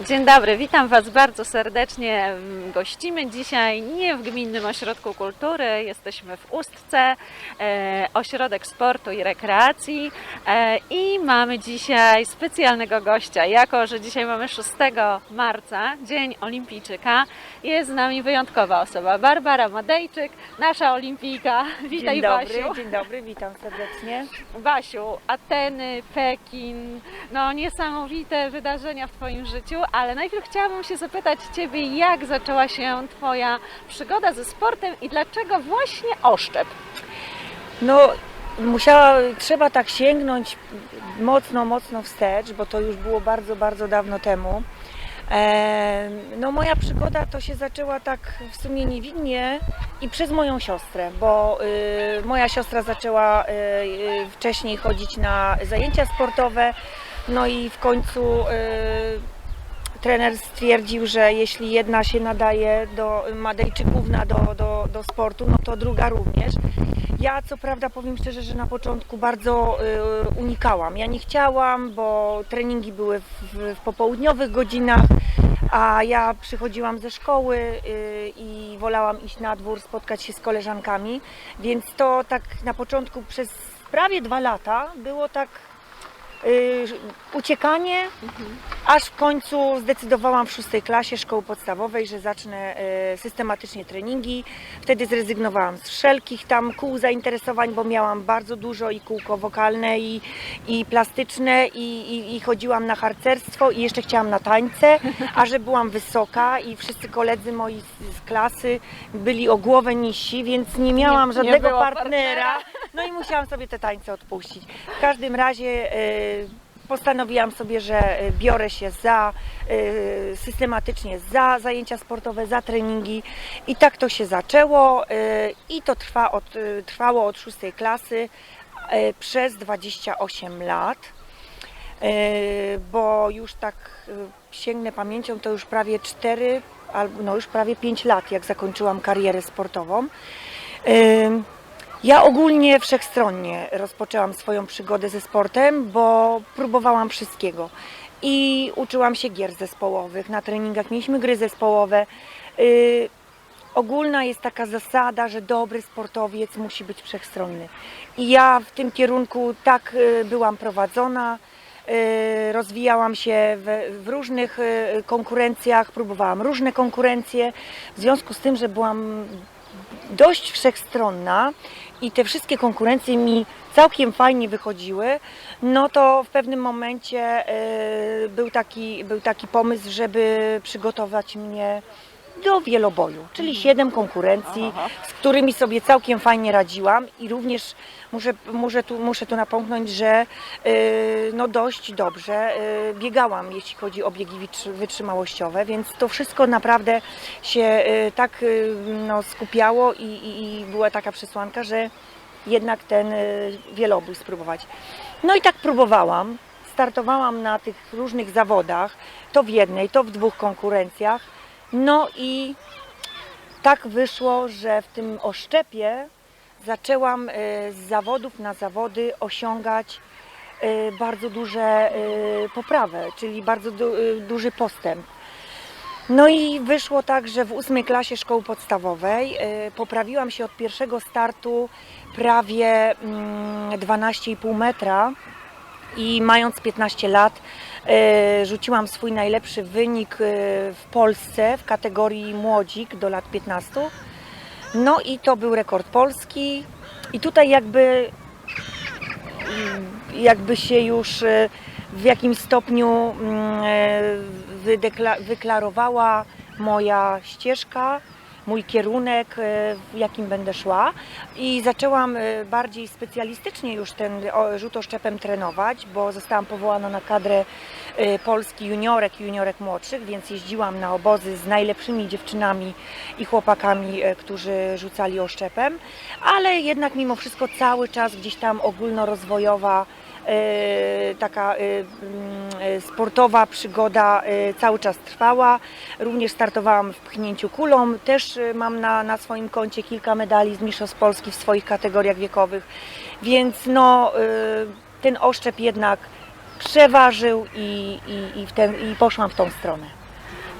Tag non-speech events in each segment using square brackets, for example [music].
Dzień dobry, witam Was bardzo serdecznie. Gościmy dzisiaj nie w Gminnym Ośrodku Kultury, jesteśmy w Ustce, e, Ośrodek Sportu i Rekreacji e, i mamy dzisiaj specjalnego gościa. Jako, że dzisiaj mamy 6 marca, Dzień Olimpijczyka, jest z nami wyjątkowa osoba, Barbara Madejczyk, nasza olimpijka. [laughs] Witaj dzień dobry, Basiu. dzień dobry, witam serdecznie. Basiu, Ateny, Pekin, no niesamowite wydarzenia w Twoim życiu, ale najpierw chciałabym się zapytać Ciebie, jak zaczęła się Twoja przygoda ze sportem i dlaczego właśnie oszczep? No, musiała, trzeba tak sięgnąć mocno, mocno wstecz, bo to już było bardzo, bardzo dawno temu. E, no moja przygoda to się zaczęła tak w sumie niewinnie i przez moją siostrę, bo y, moja siostra zaczęła y, y, wcześniej chodzić na zajęcia sportowe, no i w końcu y, trener stwierdził, że jeśli jedna się nadaje do Madejczykówna do, do, do sportu, no to druga również. Ja co prawda powiem szczerze, że na początku bardzo y, unikałam. Ja nie chciałam, bo treningi były w, w, popołudniowych godzinach, a ja przychodziłam ze szkoły y, i wolałam iść na dwór, spotkać się z koleżankami, więc to tak na początku przez prawie dwa lata było tak y, uciekanie, aż w końcu zdecydowałam w szóstej klasie szkoły podstawowej, że zacznę e, systematycznie treningi. Wtedy zrezygnowałam z wszelkich tam kół zainteresowań, bo miałam bardzo dużo i kółko wokalne, i, i plastyczne, i, i, i chodziłam na harcerstwo, i jeszcze chciałam na tańce, a że byłam wysoka i wszyscy koledzy moi z, z klasy byli o głowę niżsi, więc nie miałam Nie- nie żadnego było partnera. No i musiałam sobie te tańce odpuścić. W każdym razie e, postanowiłam sobie, że e, biorę się za e, systematycznie za zajęcia sportowe, za treningi i tak to się zaczęło e, i to trwa od, trwało od szóstej klasy przez 28 lat. Bo już tak sięgnę pamięcią, to już prawie 4 albo no już prawie 5 lat, jak zakończyłam karierę sportową. Ja ogólnie wszechstronnie rozpoczęłam swoją przygodę ze sportem, bo próbowałam wszystkiego. I uczyłam się gier zespołowych, na treningach mieliśmy gry zespołowe. Yy, ogólna jest taka zasada, że dobry sportowiec musi być wszechstronny. I ja w tym kierunku tak yy, byłam prowadzona. Yy, Rozwijałam się w, różnych yy, konkurencjach, próbowałam różne konkurencje. W związku z tym, że byłam dość wszechstronna i te wszystkie konkurencje mi całkiem fajnie wychodziły, no to w pewnym momencie e, był, taki, był taki pomysł, żeby przygotować mnie do wieloboju, czyli siedem konkurencji, z którymi sobie całkiem fajnie radziłam i również muszę, muszę, tu, muszę tu napomknąć, że e, no dość dobrze e, biegałam, jeśli chodzi o biegi wytrzy- wytrzymałościowe, więc to wszystko naprawdę się e, tak e, no, skupiało i, i, i była taka przesłanka, że jednak ten e, wielobój spróbować. No i tak próbowałam. Startowałam na tych różnych zawodach, to w jednej, to w dwóch konkurencjach. No i tak wyszło, że w tym oszczepie zaczęłam e, z zawodów na zawody osiągać e, bardzo duże e, poprawę, czyli bardzo du, duży postęp. No i wyszło tak, że w ósmej klasie szkoły podstawowej poprawiłam się od pierwszego startu prawie mm, 12,5 metra i mając 15 lat rzuciłam swój najlepszy wynik e, w Polsce w kategorii młodzik do lat 15. No i to był rekord polski i tutaj jakby jakby się już e, w jakimś stopniu mm, e, wyklarowała moja ścieżka, mój kierunek, e, w jakim będę szła. I zaczęłam e, bardziej specjalistycznie już ten rzut oszczepem trenować, bo zostałam powołana na kadrę e, Polski juniorek i juniorek młodszych, więc jeździłam na obozy z najlepszymi dziewczynami i chłopakami, którzy rzucali oszczepem, ale jednak mimo wszystko cały czas gdzieś tam ogólnorozwojowa taka e, mm, e, sportowa przygoda e, cały czas trwała. Również startowałam w pchnięciu kulą. Też e, mam na, na swoim koncie kilka medali z Mistrzostw Polski w swoich kategoriach wiekowych. Więc no, e, ten oszczep jednak przeważył i, i, i, w ten, i poszłam w tą stronę.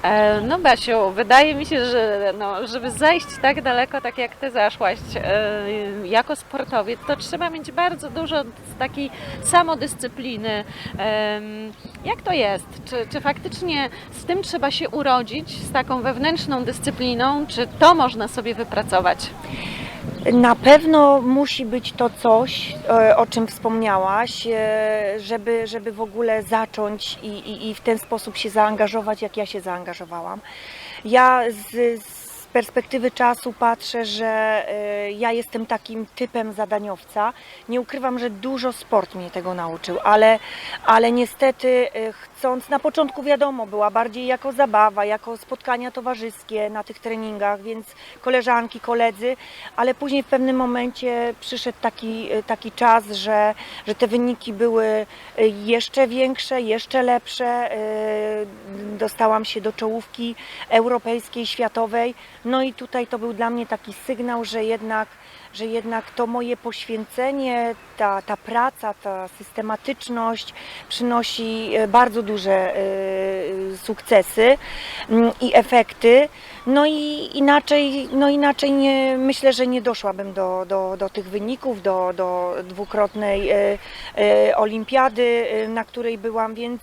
E, No Basiu, wydaje mi się, że no, żeby zajść tak daleko, tak jak Ty zaszłaś e, jako sportowiec, to trzeba mieć bardzo dużo takiej samodyscypliny. Em, Jak to jest? Czy, czy faktycznie z tym trzeba się urodzić, z taką wewnętrzną dyscypliną, czy to można sobie wypracować? Na pewno musi być to coś, e, o czym wspomniałaś, e, żeby, żeby w ogóle zacząć i, i, i w ten sposób się zaangażować, jak ja się zaangażowałam. Ja z, z perspektywy czasu patrzę, że e, ja jestem takim typem zadaniowca. Nie ukrywam, że dużo sport mnie tego nauczył, ale, ale niestety e, chcąc, na początku wiadomo, była bardziej jako zabawa, jako spotkania towarzyskie na tych treningach, więc koleżanki, koledzy, ale później w pewnym momencie przyszedł taki, e, taki czas, że, że te wyniki były jeszcze większe, jeszcze lepsze. Dostałam się do czołówki europejskiej, światowej. No i tutaj to był dla mnie taki sygnał, że jednak, że jednak to moje poświęcenie, ta, ta praca, ta systematyczność przynosi e, bardzo duże e, sukcesy mm, i efekty. No i inaczej, no inaczej nie, myślę, że nie doszłabym do, do, do tych wyników, do, do dwukrotnej e, e, olimpiady, e, na której byłam, więc,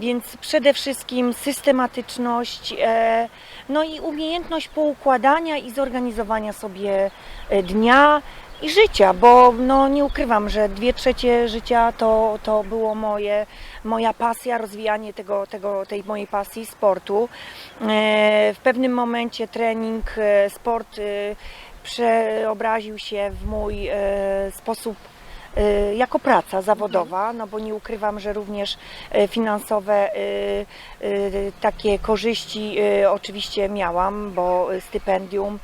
więc przede wszystkim systematyczność, e, no i umiejętność poukładania i zorganizowania sobie e, dnia i życia, bo no, nie ukrywam, że dwie trzecie życia to, to było moje, moja pasja, rozwijanie tego, tego, tej mojej pasji sportu. E, W pewnym momencie trening, sport przeobraził się w mój sposób jako praca zawodowa, no bo nie ukrywam, że również e, finansowe e, takie korzyści oczywiście miałam, bo stypendium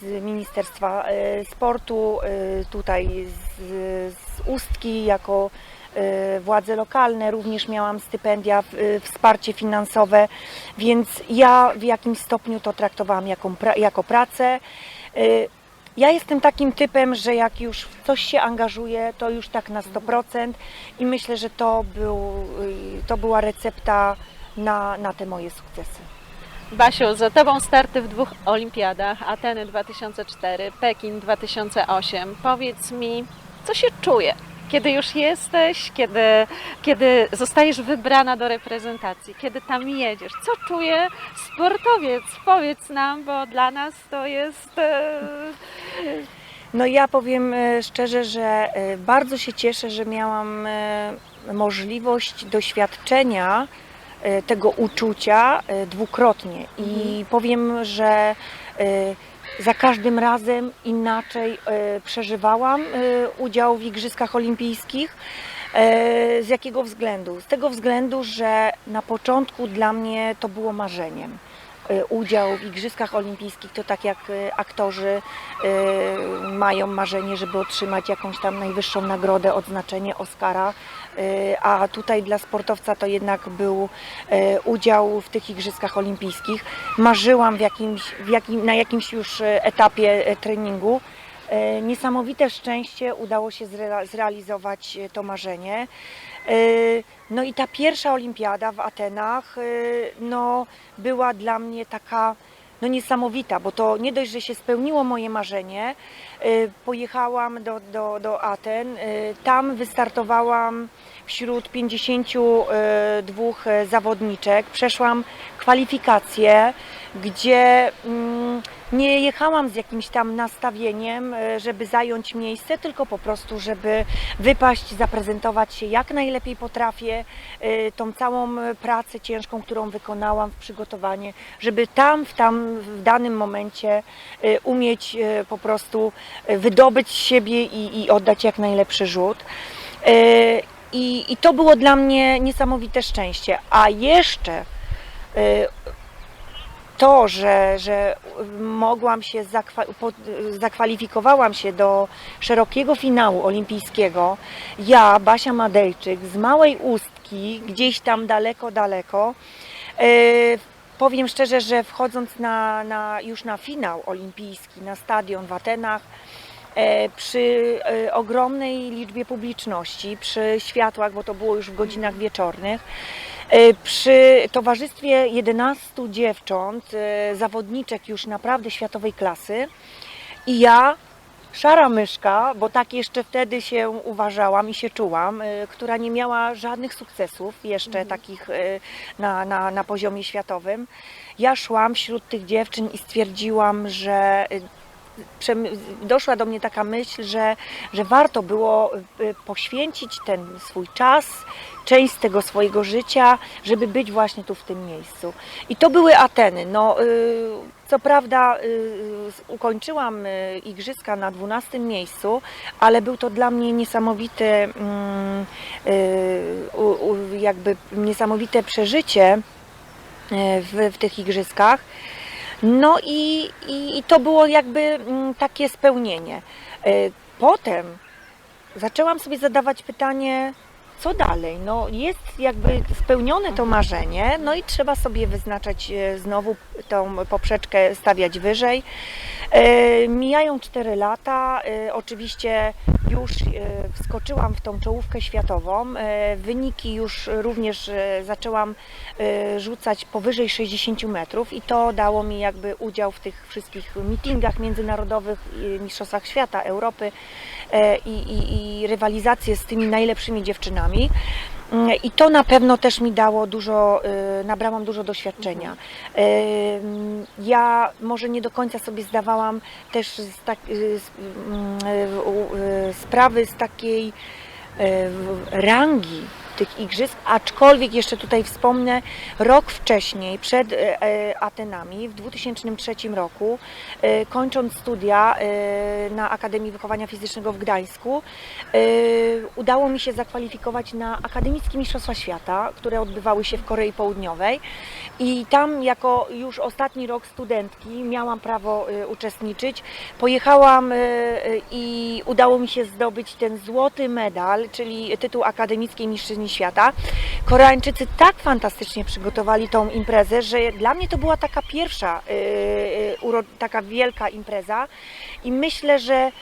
z Ministerstwa Sportu, tutaj z, z Ustki jako władze lokalne, również miałam stypendia, wsparcie finansowe, więc ja w jakimś stopniu to traktowałam jako, jako pracę. Ja jestem takim typem, że jak już w coś się angażuję, to już tak na 100% i myślę, że to, był, y, to była recepta na, na te moje sukcesy. Basiu, za Tobą starty w dwóch olimpiadach, Ateny 2004, Pekin 2008. Powiedz mi, co się czuje, kiedy już jesteś, kiedy, kiedy zostajesz wybrana do reprezentacji, kiedy tam jedziesz? Co czuje sportowiec? Powiedz nam, bo dla nas to jest... e, No ja powiem e, szczerze, że e, bardzo się cieszę, że miałam możliwość doświadczenia tego uczucia dwukrotnie i powiem, że za każdym razem inaczej e, przeżywałam e, udział w Igrzyskach Olimpijskich. E, Z jakiego względu? Z tego względu, że na początku dla mnie to było marzeniem. Udział w Igrzyskach Olimpijskich to tak jak aktorzy mają marzenie, żeby otrzymać jakąś tam najwyższą nagrodę, odznaczenie Oscara, a tutaj dla sportowca to jednak był e, udział w tych Igrzyskach Olimpijskich. Marzyłam w jakimś, w jakim, na jakimś już e, etapie treningu. Niesamowite szczęście udało się zrea- zrealizować to marzenie. No i ta pierwsza olimpiada w Atenach no, była dla mnie taka no, niesamowita, bo to nie dość, że się spełniło moje marzenie. e, Pojechałam do, do, do Aten, e, tam wystartowałam wśród 52 e, zawodniczek. Przeszłam kwalifikacje, gdzie mm, nie jechałam z jakimś tam nastawieniem, e, żeby zająć miejsce, tylko po prostu, żeby wypaść, zaprezentować się jak najlepiej potrafię, e, tą całą pracę ciężką, którą wykonałam w przygotowanie, żeby tam, w tam, w danym momencie e, umieć po prostu wydobyć z siebie i, i oddać jak najlepszy rzut. I, I to było dla mnie niesamowite szczęście. A jeszcze to, że, że mogłam się zakwa- zakwalifikowałam się do szerokiego finału olimpijskiego, ja, Basia Madejczyk, z małej ustki, gdzieś tam daleko, daleko, e, powiem szczerze, że wchodząc na, na, już na finał olimpijski, na stadion w Atenach, e, przy e, ogromnej liczbie publiczności, przy światłach, bo to było już w godzinach wieczornych, przy towarzystwie 11 dziewcząt, e, zawodniczek już naprawdę światowej klasy i ja, szara myszka, bo tak jeszcze wtedy się uważałam i się czułam, e, która nie miała żadnych sukcesów jeszcze takich e, na, na, na poziomie światowym. Ja szłam wśród tych dziewczyn i stwierdziłam, że doszła do mnie taka myśl, że, że warto było poświęcić ten swój czas, część z tego swojego życia, żeby być właśnie tu w tym miejscu. I to były Ateny. No, y, co prawda y, ukończyłam y, igrzyska na 12 miejscu, ale był to dla mnie niesamowity, mm, jakby niesamowite przeżycie w, w tych igrzyskach. No i, i, i to było jakby mm, takie spełnienie. Potem zaczęłam sobie zadawać pytanie, co dalej? No jest jakby spełnione to marzenie, no i trzeba sobie wyznaczać e, znowu tą poprzeczkę, stawiać wyżej. E, Mijają 4 lata, e, oczywiście już e, wskoczyłam w tą czołówkę światową. Wyniki już również zaczęłam rzucać powyżej 60 metrów i to dało mi jakby udział w tych wszystkich meetingach międzynarodowych, mistrzostwach świata, Europy i, i, i rywalizację z tymi najlepszymi dziewczynami. I to na pewno też mi dało dużo, y, nabrałam dużo doświadczenia. Ym, Ja może nie do końca sobie zdawałam też z tak, y, z, mm, y, y, sprawy z takiej y, rangi tych igrzysk, aczkolwiek jeszcze tutaj wspomnę, rok wcześniej, przed e, e, Atenami, w 2003 roku, e, kończąc studia na Akademii Wychowania Fizycznego w Gdańsku, udało mi się zakwalifikować na Akademickie Mistrzostwa Świata, które odbywały się w Korei Południowej i tam jako już ostatni rok studentki miałam prawo uczestniczyć. Pojechałam i udało mi się zdobyć ten złoty medal, czyli tytuł Akademickiej Mistrzyni Świata. Koreańczycy tak fantastycznie przygotowali tą imprezę, że dla mnie to była taka pierwsza, e, uro- taka wielka impreza i myślę, że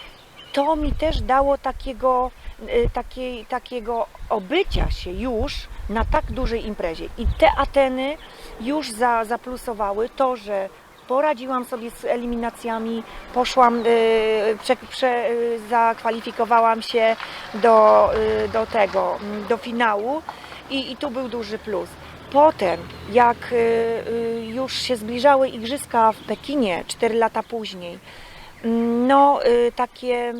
to mi też dało takiego, e, takiej, takiego obycia się już na tak dużej imprezie. I te Ateny już za, zaplusowały to, że poradziłam sobie z eliminacjami, poszłam, y, prze, prze, zakwalifikowałam się do, y, do tego, mm, do finału i, i tu był duży plus. Potem, jak y, już się zbliżały igrzyska w Pekinie 4 lata później, mm, no takie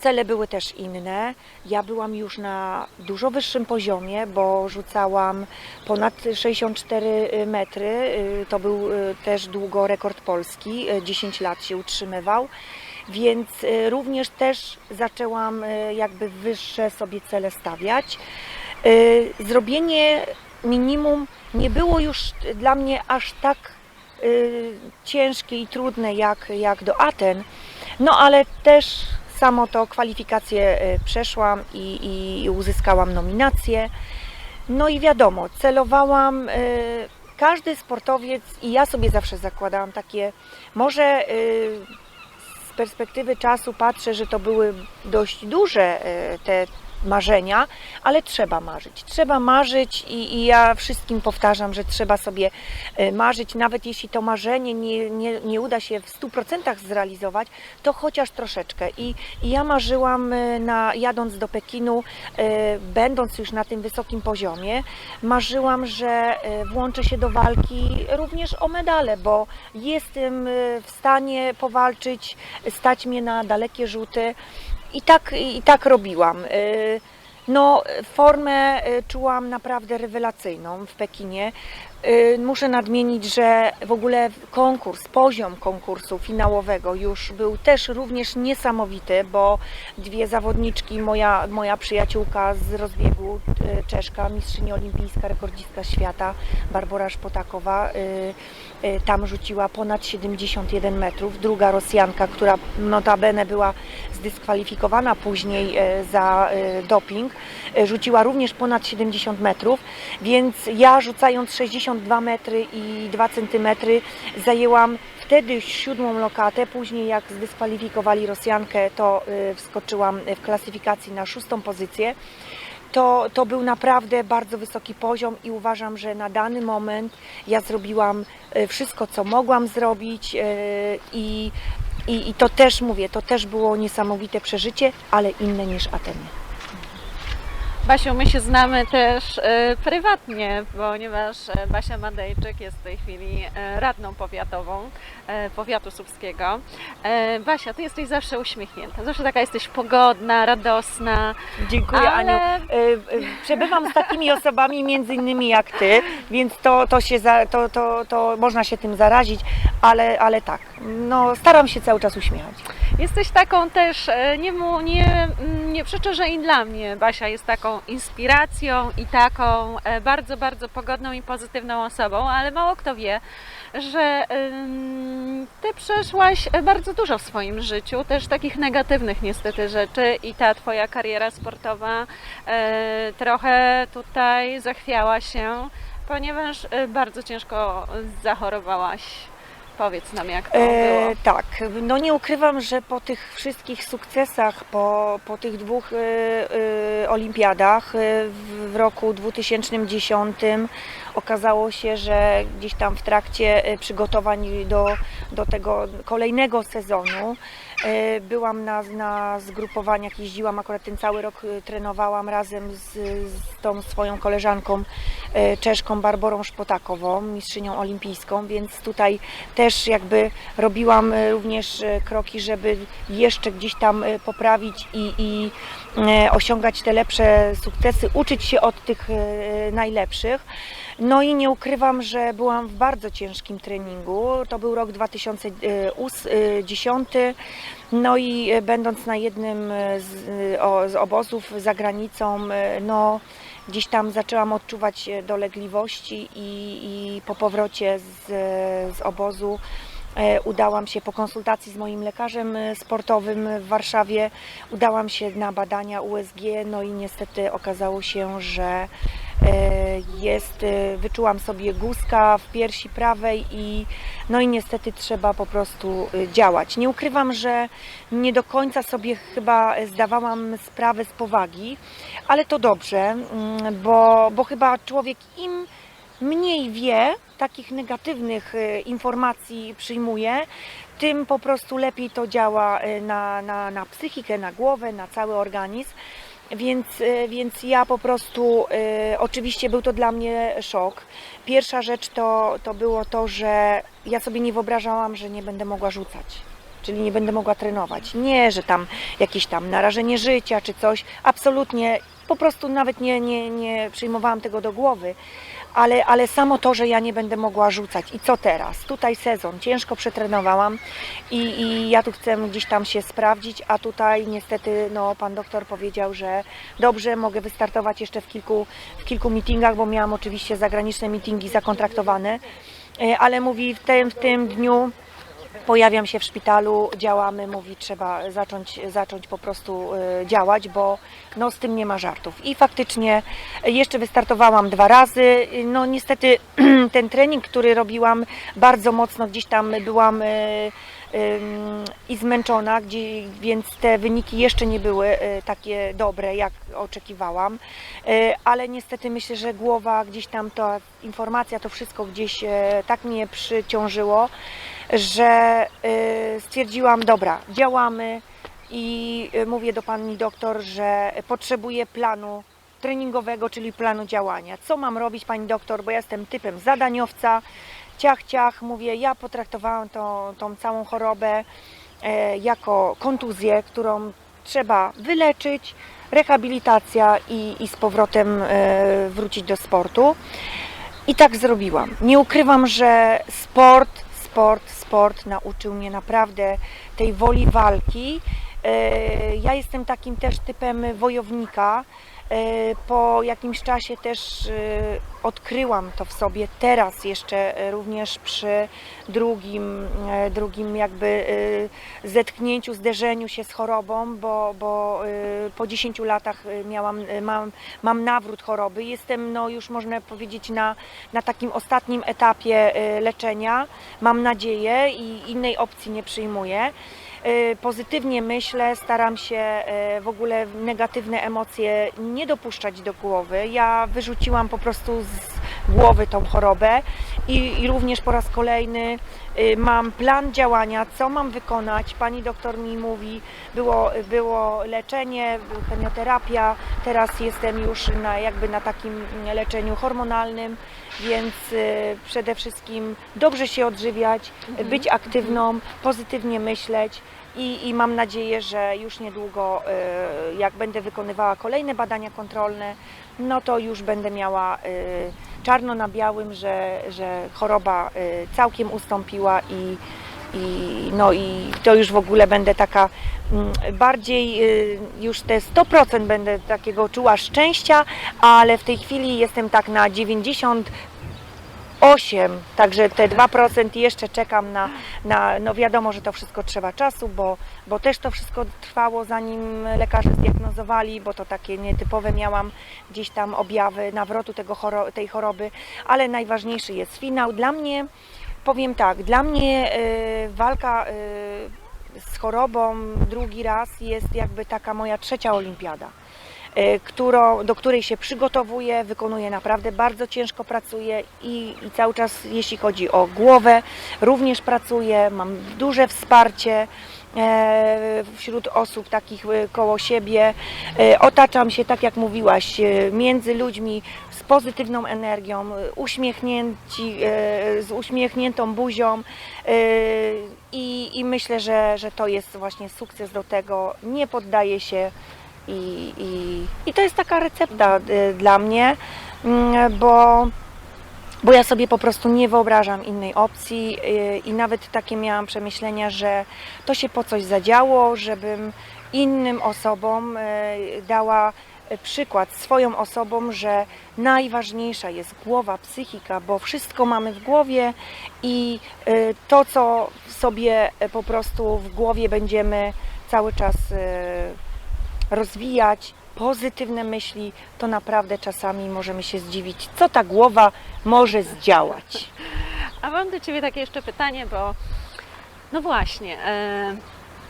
cele były też inne. Ja byłam już na dużo wyższym poziomie, bo rzucałam ponad 64 metry. Y, To był y, też długo rekord polski, y, 10 lat się utrzymywał. Więc y, również też zaczęłam y, jakby wyższe sobie cele stawiać. Y, Zrobienie minimum nie było już dla mnie aż tak y, ciężkie i trudne jak, jak do Aten, no ale też samo to kwalifikacje y, przeszłam i, i uzyskałam nominację. No i wiadomo, celowałam, y, każdy sportowiec i ja sobie zawsze zakładałam takie, może y, z perspektywy czasu patrzę, że to były dość duże te marzenia, ale trzeba marzyć. Trzeba marzyć i, i ja wszystkim powtarzam, że trzeba sobie y, marzyć, nawet jeśli to marzenie nie, nie, nie uda się w 100% zrealizować, to chociaż troszeczkę. I, i ja marzyłam, y, na, jadąc do Pekinu, y, będąc już na tym wysokim poziomie, marzyłam, że włączę się do walki również o medale, bo jestem w stanie powalczyć, stać mnie na dalekie rzuty. I tak, i tak robiłam. Y, No, formę y, czułam naprawdę rewelacyjną w Pekinie. Y, Muszę nadmienić, że w ogóle konkurs, poziom konkursu finałowego już był też również niesamowity, bo dwie zawodniczki, moja, moja przyjaciółka z rozbiegu Czeszka, mistrzyni olimpijska, rekordzistka świata, Barbara Szpotakowa, tam rzuciła ponad 71 metrów. Druga Rosjanka, która notabene była zdyskwalifikowana później e, za e, doping, rzuciła również ponad 70 metrów, więc ja rzucając 60 52 metry i 2 centymetry. Zajęłam wtedy siódmą lokatę, później jak zdyskwalifikowali Rosjankę, to y, wskoczyłam w klasyfikacji na szóstą pozycję. To, to był naprawdę bardzo wysoki poziom i uważam, że na dany moment ja zrobiłam y, wszystko, co mogłam zrobić y, i, i, i to też mówię, to też było niesamowite przeżycie, ale inne niż Ateny. Basiu, my się znamy też e, prywatnie, ponieważ e, Basia Madejczyk jest w tej chwili e, radną powiatową powiatu słupskiego. E, Basia, ty jesteś zawsze uśmiechnięta, zawsze taka jesteś pogodna, radosna. Dziękuję Ale- Aniu. Przebywam z takimi [laughs] osobami między innymi jak ty, więc to, to, się za, to, to, to można się tym zarazić, ale, ale tak, no, staram się cały czas uśmiechać. Jesteś taką też, e, nie, nie, mm, nie przeczę, że i dla mnie Basia jest taką inspiracją i taką e, bardzo, bardzo pogodną i pozytywną osobą, ale mało kto wie, że ty przeszłaś e, bardzo dużo w swoim życiu, też takich negatywnych niestety rzeczy i ta twoja kariera sportowa trochę tutaj zachwiała się, ponieważ bardzo ciężko zachorowałaś. Powiedz nam, jak to było. E, tak, no nie ukrywam, że po tych wszystkich sukcesach, po, po tych dwóch e, e, olimpiadach e, w, roku 2010 okazało się, że gdzieś tam w trakcie przygotowań do, do tego kolejnego sezonu byłam na, na zgrupowaniach, jeździłam akurat ten cały rok, e, trenowałam razem z, z tą swoją koleżanką e, Czeszką Barborą Szpotakową, mistrzynią olimpijską, więc tutaj też jakby robiłam e, również e, kroki, żeby jeszcze gdzieś tam e, poprawić i, i e, osiągać te lepsze sukcesy, uczyć się od tych e, najlepszych. No i nie ukrywam, że byłam w bardzo ciężkim treningu. To był rok 2010. No i e, będąc na jednym e, z, e, obozów za granicą, e, no gdzieś tam zaczęłam odczuwać e, dolegliwości i, i po powrocie z, z obozu e, udałam się po konsultacji z moim lekarzem e, sportowym w Warszawie, udałam się na badania USG, no i niestety okazało się, że e, jest, e, wyczułam sobie guzka w piersi prawej i no i niestety trzeba po prostu e, działać. Nie ukrywam, że nie do końca sobie chyba zdawałam sprawę z powagi, ale to dobrze, mm, bo, bo chyba człowiek im mniej wie, takich negatywnych e, informacji przyjmuje, tym po prostu lepiej to działa e, na, na, na psychikę, na głowę, na cały organizm. Więc, e, więc ja po prostu, e, oczywiście był to dla mnie szok. Pierwsza rzecz to, to było to, że ja sobie nie wyobrażałam, że nie będę mogła rzucać czyli nie będę mogła trenować. Nie, że tam jakieś tam narażenie życia czy coś. Absolutnie, po prostu nawet nie, nie, nie przyjmowałam tego do głowy. Ale, ale samo to, że ja nie będę mogła rzucać. I co teraz? Tutaj sezon, ciężko przetrenowałam i, i ja tu chcę gdzieś tam się sprawdzić, a tutaj niestety no, pan doktor powiedział, że dobrze, mogę wystartować jeszcze w kilku, w kilku meetingach, bo miałam oczywiście zagraniczne meetingi zakontraktowane, E, ale mówi w tym, w tym dniu pojawiam się w szpitalu, działamy, mówi trzeba zacząć, zacząć po prostu e, działać, bo no, z tym nie ma żartów. I faktycznie jeszcze wystartowałam dwa razy. No niestety [clears throat] ten trening, który robiłam bardzo mocno, gdzieś tam byłam e, ym, i zmęczona, więc te wyniki jeszcze nie były takie dobre, jak oczekiwałam. Ale niestety myślę, że głowa gdzieś tam, ta informacja, to wszystko gdzieś e, tak mnie przyciążyło, że e, stwierdziłam, dobra, działamy i e, mówię do pani doktor, że potrzebuję planu treningowego, czyli planu działania. Co mam robić, pani doktor, bo ja jestem typem zadaniowca, ciach, ciach, mówię, ja potraktowałam tą, tą całą chorobę e, jako kontuzję, którą trzeba wyleczyć, rehabilitacja i, i z powrotem e, wrócić do sportu. I tak zrobiłam. Nie ukrywam, że sport, sport, sport nauczył mnie naprawdę tej woli walki E, Ja jestem takim też typem wojownika. E, Po jakimś czasie też e, odkryłam to w sobie, teraz jeszcze e, również przy drugim, drugim jakby zetknięciu, zderzeniu się z chorobą, bo, bo po 10 latach miałam, mam, mam nawrót choroby. Jestem no, już można powiedzieć na, na takim ostatnim etapie leczenia. Mam nadzieję i innej opcji nie przyjmuję. E, Pozytywnie myślę, staram się e, w ogóle negatywne emocje nie dopuszczać do głowy. Ja wyrzuciłam po prostu z głowy tą chorobę i, i również po raz kolejny y, mam plan działania, co mam wykonać. Pani doktor mi mówi, było, było leczenie, chemioterapia, teraz jestem już na, jakby na takim leczeniu hormonalnym, więc przede wszystkim dobrze się odżywiać, być aktywną, pozytywnie myśleć. I, I mam nadzieję, że już niedługo, y, jak będę wykonywała kolejne badania kontrolne, no to już będę miała y, czarno na białym, że, że choroba y, całkiem ustąpiła i, i, no i to już w ogóle będę taka mm, bardziej już te 100% będę takiego czuła szczęścia, ale w tej chwili jestem tak na 90 8, także te 2% jeszcze czekam na, na, no wiadomo, że to wszystko trzeba czasu, bo, bo też to wszystko trwało zanim lekarze zdiagnozowali, bo to takie nietypowe miałam gdzieś tam objawy nawrotu tego choro, tej choroby, ale najważniejszy jest finał. Dla mnie, powiem tak, dla mnie y, walka y, z chorobą drugi raz jest jakby taka moja trzecia olimpiada którą, do której się przygotowuję, wykonuję naprawdę bardzo ciężko pracuję i, i cały czas jeśli chodzi o głowę również pracuję, mam duże wsparcie e, wśród osób takich e, koło siebie. E, Otaczam się, tak jak mówiłaś, e, między ludźmi z pozytywną energią, e, uśmiechnięci, e, z uśmiechniętą buzią e, i, i myślę, że, że to jest właśnie sukces do tego. Nie poddaję się i, i, i to jest taka recepta y, dla mnie, mm, bo, bo ja sobie po prostu nie wyobrażam innej opcji y, i nawet takie miałam przemyślenia, że to się po coś zadziało, żebym innym osobom y, dała przykład swoją osobom, że najważniejsza jest głowa, psychika, bo wszystko mamy w głowie i to, co sobie po prostu w głowie będziemy cały czas rozwijać pozytywne myśli, to naprawdę czasami możemy się zdziwić, co ta głowa może zdziałać. A mam do Ciebie takie jeszcze pytanie, bo no właśnie, e,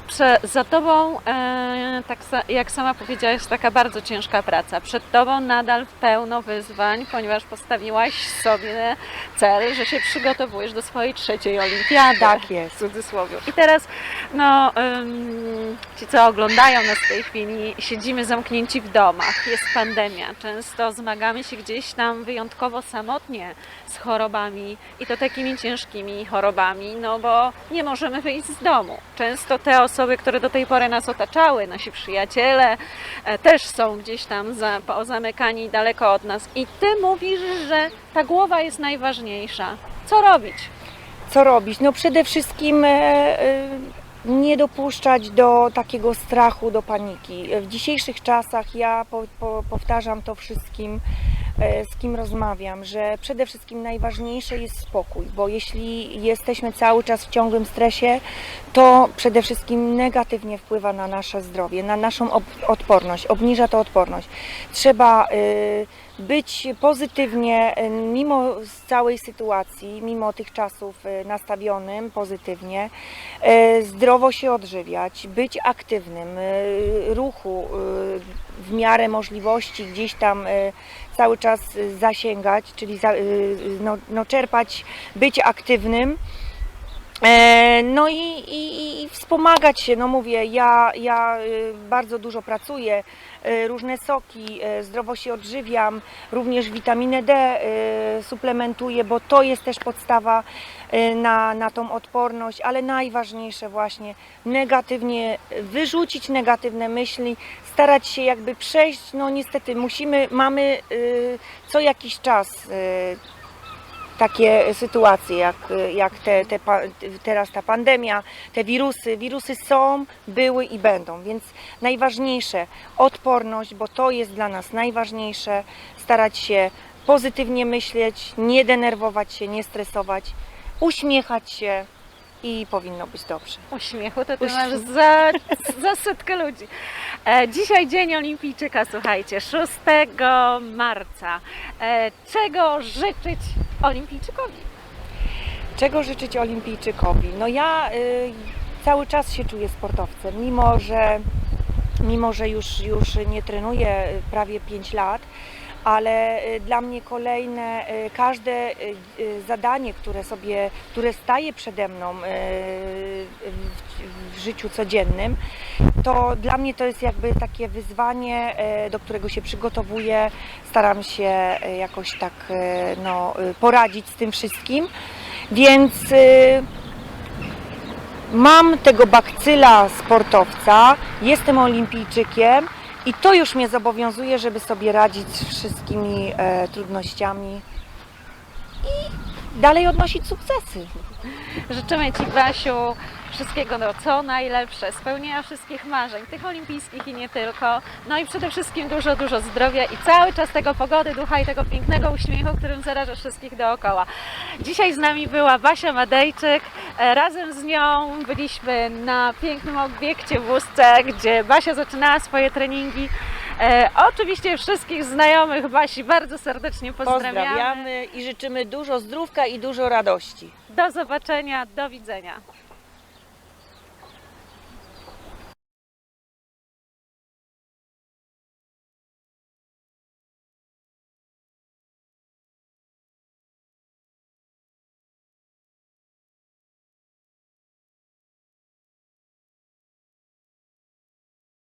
prze, za Tobą, e, tak sa, jak sama powiedziałaś, taka bardzo ciężka praca. Przed Tobą nadal pełno wyzwań, ponieważ postawiłaś sobie cel, że się przygotowujesz do swojej trzeciej olimpiady. Tak jest. W cudzysłowie. I teraz, no, ym, ci co oglądają nas w tej chwili, siedzimy zamknięci w domach, jest pandemia, często zmagamy się gdzieś tam wyjątkowo samotnie z chorobami i to takimi ciężkimi chorobami, no bo nie możemy wyjść z domu. Często te osoby, które do tej pory nas otaczały, nasi przyjaciele, e, też są gdzieś tam za, pozamykani daleko od nas. I ty mówisz, że ta głowa jest najważniejsza. Co robić? Co robić? No przede wszystkim e, e, nie dopuszczać do takiego strachu, do paniki. W dzisiejszych czasach ja po, po, powtarzam to wszystkim, z kim rozmawiam, że przede wszystkim najważniejsze jest spokój, bo jeśli jesteśmy cały czas w ciągłym stresie, to przede wszystkim negatywnie wpływa na nasze zdrowie, na naszą odporność, obniża to odporność. Trzeba y, być pozytywnie, y, mimo całej sytuacji, mimo tych czasów y, nastawionym pozytywnie, zdrowo się odżywiać, być aktywnym, ruchu w miarę możliwości gdzieś tam cały czas y, zasięgać, czyli za, y, no, no czerpać, być aktywnym. E, No i, i, i wspomagać się, no mówię, ja, ja y, bardzo dużo pracuję, y, różne soki, y, zdrowo się odżywiam, również witaminę D y, suplementuję, bo to jest też podstawa y, na, na tą odporność, ale najważniejsze właśnie negatywnie, wyrzucić negatywne myśli, starać się jakby przejść, no niestety musimy, mamy y, co jakiś czas y, takie sytuacje, jak, jak te, te, teraz ta pandemia, te wirusy. Wirusy są, były i będą, więc najważniejsze odporność, bo to jest dla nas najważniejsze. Starać się pozytywnie myśleć, nie denerwować się, nie stresować, uśmiechać się i powinno być dobrze. Uśmiechu to ty Uśmiech. masz za, za setkę ludzi. E, dzisiaj Dzień Olimpijczyka, słuchajcie, 6 marca. E, czego życzyć olimpijczykowi? Czego życzyć olimpijczykowi? No ja y, cały czas się czuję sportowcem, mimo że, mimo że już, już nie trenuję y, prawie 5 lat, ale y, dla mnie kolejne, y, każde zadanie, które sobie, które staje przede mną w życiu codziennym, to dla mnie to jest jakby takie wyzwanie, y, do którego się przygotowuję, staram się y, jakoś tak y, no, poradzić z tym wszystkim. Więc mam tego bakcyla sportowca, jestem olimpijczykiem i to już mnie zobowiązuje, żeby sobie radzić z wszystkimi e, trudnościami i dalej odnosić sukcesy. Życzymy Ci, Basiu, wszystkiego no, co najlepsze, spełnienia wszystkich marzeń, tych olimpijskich i nie tylko. No i przede wszystkim dużo, dużo zdrowia i cały czas tego pogody, ducha i tego pięknego uśmiechu, którym zarażasz wszystkich dookoła. Dzisiaj z nami była Basia Madejczyk. E, Razem z nią byliśmy na pięknym obiekcie w Ustce, gdzie Basia zaczynała swoje treningi. E, oczywiście wszystkich znajomych Basi bardzo serdecznie pozdrawiamy. Pozdrawiamy i życzymy dużo zdrówka i dużo radości. Do zobaczenia, do widzenia.